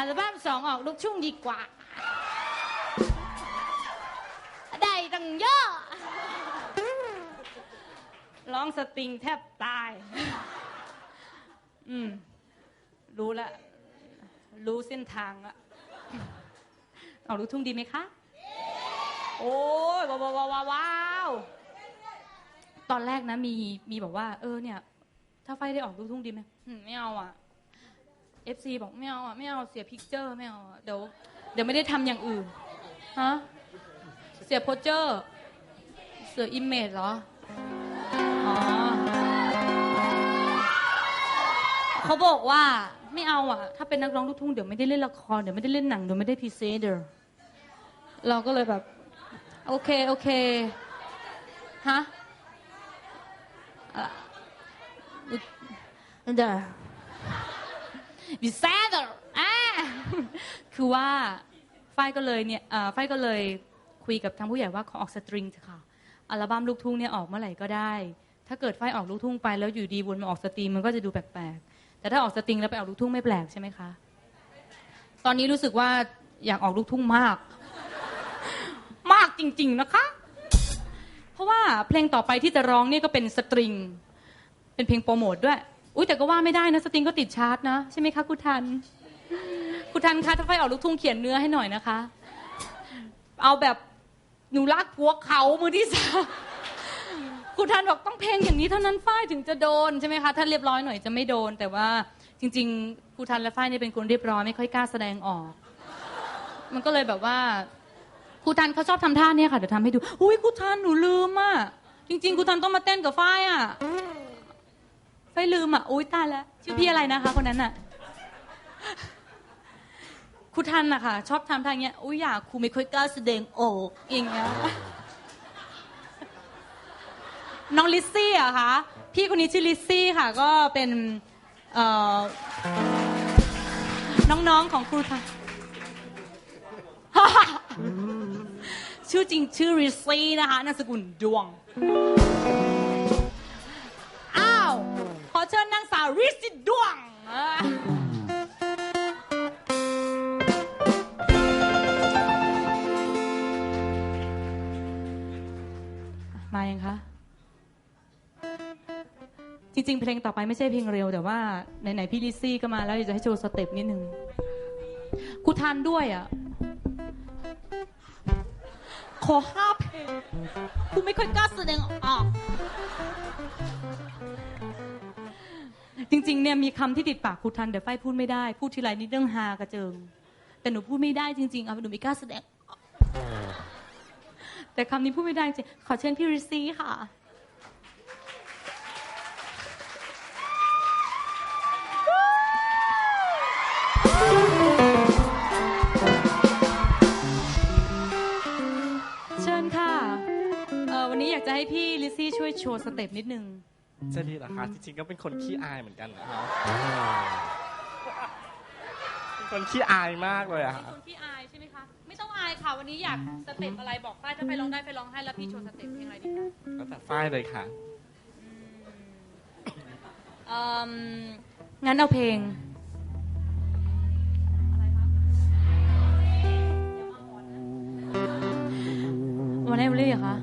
อัลบั้มสองออกลูกชุ่งดีกว่า ได้ตั้งเยอะ ร้องสตริงแทบตาย อืม รู้ละ รู้เส้นทางละออกลูกทุ่งดีไหมคะ โอ้ยว้าวว้าวว้าวาวตอนแรกนะมีมีบอกว่า เออเนี่ย ถ้าไฟได้ออกลูกทุ่งดีไหมอืมไม่เอาอะ FC บอกไม่เอาอะไม่เอาเสียพิกเจอร์ไม่เอาอะเดี๋ยวเดี๋ยวไม่ได้ทำอย่างอื่นฮะเสียโพสเจอร์เสียอิมเมจเหรออ๋อเขาบอกว่าไม่เอาอะ ถ้าเป็นนักร้องลูกทุ่งเดี๋ยวไม่ได้เล่นละครเดี๋ยวไม่ได้เล่นหนังเดี๋ยวไม่ได้พรีเซนเตอร์เราก็เลยแบบ โอเค โอเคฮะอะเดี๋ยวพรี เซนเตอร์อะคือว่าฝ้ายก็เลยเนี่ยฝ้ายก็เลยคุยกับทางผู้ใหญ่ว่าขอออกสตริงเถอะค่ะ อัลบั้มลูกทุ่งเนี่ยออกเมื่อไหร่ก็ได้ ถ้าเกิดฝ้ายออกลูกทุ่งไปแล้วอยู่ดีวนมาออกสตรีมมันก็จะดูแปลกๆ แต่ถ้าออกสตริงแล้วไปออกลูกทุ่งไม่แปลกใช่ไหมคะ ตอนนี้รู้สึกว่าอยากออกลูกทุ่งมาก มากจริง ๆนะคะ เพราะว่าเพลงต่อไปที่จะร้องเนี่ยก็เป็นสตริง เป็นเพลงโปรโมทด้วย อุ้ยแต่ก็ว่าไม่ได้นะ สติงก็ติดชาร์ตนะ ใช่ไหมคะคุณทัน คุณทันคะถ้าไฟออกลูกทุ่งเขียนเนื้อให้หน่อยนะคะ เอาแบบหนูรักผัวเขามือที่สามคุณทันบอกต้องเพลงอย่างนี้เท่านั้นฝ้ายถึงจะโดนใช่ไหมคะถ้าเรียบร้อยหน่อยจะไม่โดน แต่ว่าจริงๆครูทันและฝ้ายเนี่ยเป็นคนเรียบร้อยไม่ค่อยกล้าแสดงออก มันก็เลยแบบว่าครูทันเขาชอบทำท่าเนี่ยค่ะเดี๋ยวทำให้ดูอุ้ยครูทันหนูลืมอะจริง ๆครูทันต้องมาเต้นกับฝ้ายอะ ฝ้ยลืมอะอุ้ยตายแล้วชื่อพี่อะไรนะคะ คนนั้นอะครูทันอะค่ะชอบทำทางเงี้ยอุ้ยอยากครูไม่ค่อยกล้าแสดงออกอย่างเงี้ยน้องลิซซี่อะคะพี่คนนี้ชื่อลิซซี่ค่ะ ก็เป็นเอ่อน้องๆของครูทันชื่อจริงชื่อริซซี่นะคะนามสกุลดวงอ้าว ขอเชิญนางสาวริซซี่ดวงมายังคะ จริงๆ เพลงต่อไปไม่ใช่เพลงเร็ว แต่ว่าไหนๆพี่ลิซซี่ก็มาแล้วอยากจะให้โชว์สเต็ปนิดนึงครูทันด้วยอะ ขอห้าเพลงครูไม่ค่อยกล้าแสดงออก จริงๆเนี่ยมีคำที่ติดปากครูทันแต่ไฟพูดไม่ได้พูดทีไรนี่เรื่องฮากระเจิง แต่หนูพูดไม่ได้จริงๆเอาหนูไม่กล้าแสดง แต่คำนี้พูดไม่ได้จริงขอเชิญพี่ริซซี่ค่ะเชิญค่ะวันนี้อยากจะให้พี่ลิซซี่ช่วยโชว์สเต็ปนิดนึง จะดีเหรอคะจริงๆก็เป็นคนขี้อายเหมือนกันนะคะเป็นคนขี้อายมากเลยอะเป็นค่ะคนที่อายใช่ไหมคะ ไม่ต้องอายค่ะ วันนี้อยากสเต็ปอะไรบอกฝ้ายถ้าไปร้องได้ไปร้องให้แล้วพี่โชว์สเต็ปเพลงอะไรดีคะก็แต่ฝ้ายเลยค่ะ เอิ่มงั้นเอาเพลง วันนี้วันนี้เหรอคะ